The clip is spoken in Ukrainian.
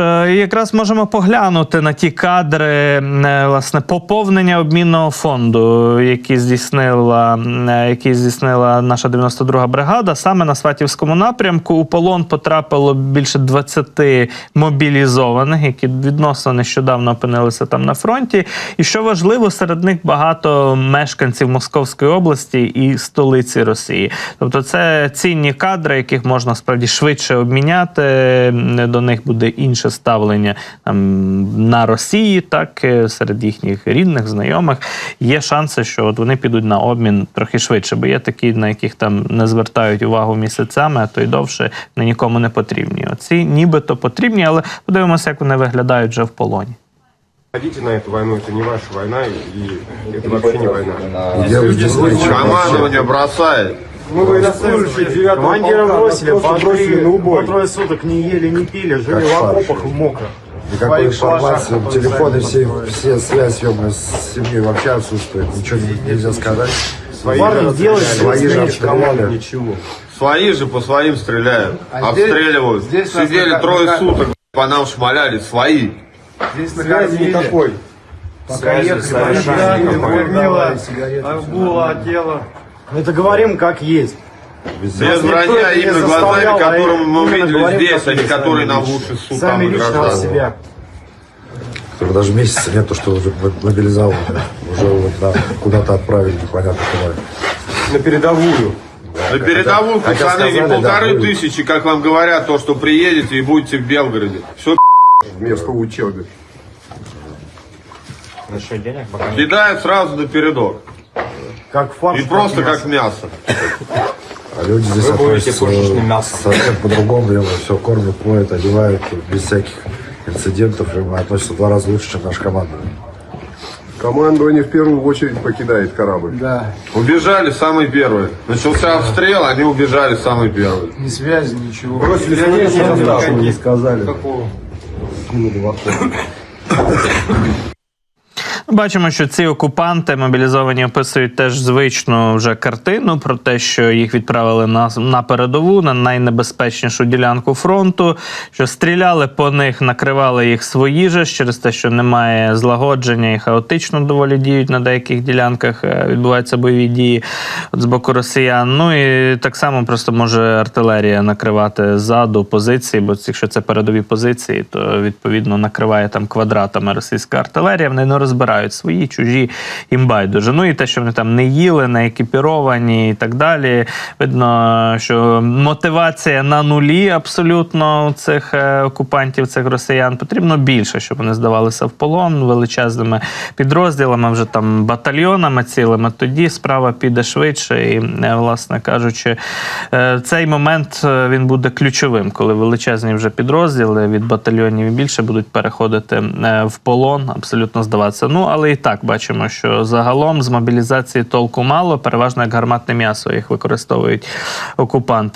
е, якраз можемо поглянути на ті кадри е, власне поповнення обмінного фонду, які здійснила, е, які здійснила наша 92-га бригада. Саме на Сватівському напрямку у полон потрапило більше 20 мобілізованих, які відносно нещодавно опинилися там на фронті. І що важливо, серед них багато мешканців Московської області і столиці Росії. Тобто, це цінні кадри, яких можна справді швидше обміняти. До них буде інше ставлення там, на Росії, так е, серед їхніх рідних, знайомих. Є шанси, що от вони підуть на обмін трохи швидше, бо є такі, на яких там не звертають увагу місяцями, а то й довше вони нікому не потрібні. Оці нібито потрібні, але подивимося, як вони виглядають вже в полоні. Ходите на эту войну, это не ваша война, и это вообще не война. Командование бросает. Мы военнослужащие 9 Командира бросили, просто бросили на по убой. трое суток не ели, не пили, жили в окопах мокро. Никакой Своих информации, телефоны все, все связь съемная с семьей вообще отсутствует. Ничего не- нельзя сказать. Свои Парни же делают. Свои же обстреляли. Ничего. Свои же по своим стреляют. А здесь- обстреливают. здесь нас Сидели никак- трое никак- суток, по нам шмаляли. Свои. Здесь на Связи картине никакой. пока ехали, совершенно пили, никакой. кормила, Сигареты, арбула, тело. Это говорим как есть. Без не именно глазами, а которые мы говорим, здесь, а не которые сами на лично. уши суд Сами лично от себя. Только даже месяца нет, то, что уже мобилизовали. Уже вот, да, куда-то отправили, непонятно куда. На передовую. На передовую, хотя пацаны, не сказали, да, полторы будет. тысячи, как вам говорят, то, что приедете и будете в Белгороде. Все Вместо учебы. кидают сразу на передок. Как фарш. И просто мясо. как мясо. А люди здесь относятся совсем по-другому. делают. Все кормят, поют, одевают, без всяких инцидентов. И мы относятся в два раза лучше, чем наша команда. Командование в первую очередь покидает корабль. Да, Убежали самые первые. Начался обстрел, они убежали самые первые. ни связи, ничего. Бросили состав. не сказали. Бачимо, що ці окупанти мобілізовані описують теж звичну вже картину про те, що їх відправили на, на передову, на найнебезпечнішу ділянку фронту, що стріляли по них, накривали їх свої же через те, що немає злагодження і хаотично доволі діють на деяких ділянках, е, відбуваються бойові дії з боку росіян. Ну і так само просто може артилерія накривати ззаду позиції, бо якщо це передові позиції, то відповідно накриває там квадратами російська артилерія. Вони не розбирають свої, чужі їм байдуже. Ну і те, що вони там не їли, не екіпіровані і так далі. Видно, що мотивація на нулі абсолютно у цих е, окупантів, цих росіян потрібно більше, щоб вони здавалися в полон величезними підрозділами, вже там батальйонами цілими. Тоді справа піде швидше, і, е, власне кажучи, е, цей момент він буде ключовим, коли величезні вже підрозділи від батальйонів і більше будуть переходити в полон, абсолютно здаватися. Ну але і так бачимо, що загалом з мобілізації толку мало, переважно як гарматне м'ясо їх використовують окупанти.